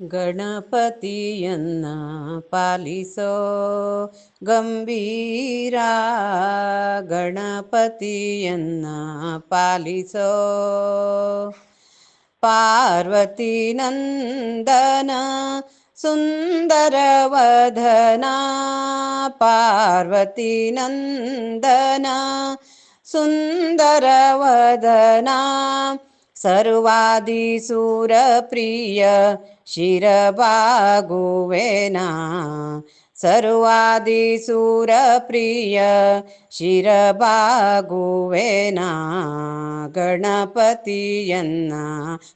ಗಣಪತಿಯನ್ನ ಪಾಲಿಸೋ ಗಂಭೀರ ಗಣಪತಿಯನ್ನ ಪಾಲಿಸೋ ಪಾರ್ವತಿ ನಂದನ ಸುಂದರವದನ ಪಾರ್ವತಿ ನಂದನ ಸುಂದರವದನ सुरप्रिय शिरभागुवेना सर्वादिसुरप्रिय शिरभागुवेना गणपतियन्ना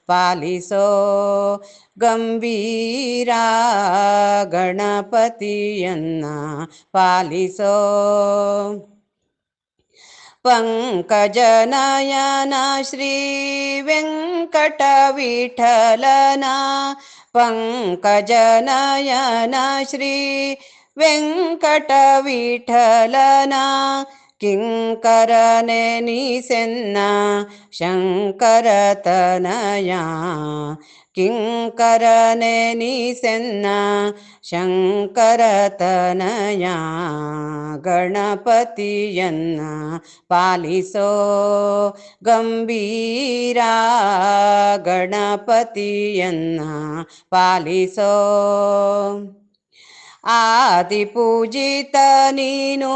पालिसो गम्भीरा। गणपतियन्ना पालिसो। पङ्कजनयना श्रीवेङ्कटविठलना पङ्कजनयना श्री वेङ्कटविठलना ವೆಂಕಟ ವಿಠಲನ ಕಿಂಕರನೆನಿಸೆನ್ನ ಶಂಕರತನಯ ಕಿಂಕರನೆನಿಸೆನ್ನ ಶಂಕರತನಯ ಗಣಪತಿಯನ್ನ ಪಾಲಿಸೋ ಗಂಭೀರ ಗಣಪತಿಯನ್ನ ಪಾಲಿಸೋ ಆದಿಪೂಜಿತ ನೀನು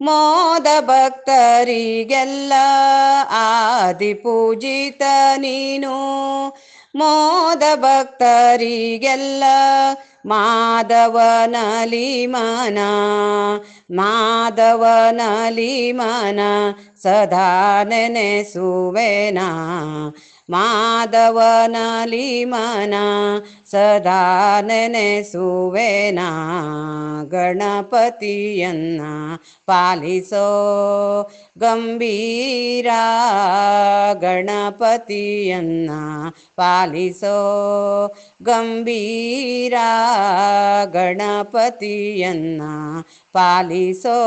ಮೋದ ಭಕ್ತರಿಗೆಲ್ಲ ಆದಿ ಪೂಜಿತ ನೀನು. ಮೋದ ಭಕ್ತರಿಗೆಲ್ಲ ಮಾಧವನಲಿ ಮನ ಮಾಧವನಲಿ ಮನ ಸದಾ ನೆನೆಸುವೆನ ಮಾಧವನಲಿ ಮನ ಸದಾ ನೆನೆಸುವೆನ, ಗಣಪತಿಯನ್ನ ಪಾಲಿಸೋ ಗಂಭೀರ ಗಣಪತಿಯನ್ನ ಪಾಲಿಸೋ ಗಂಭೀರ ಗಣಪತಿಯನ್ನ ಪಾಲಿಸೋ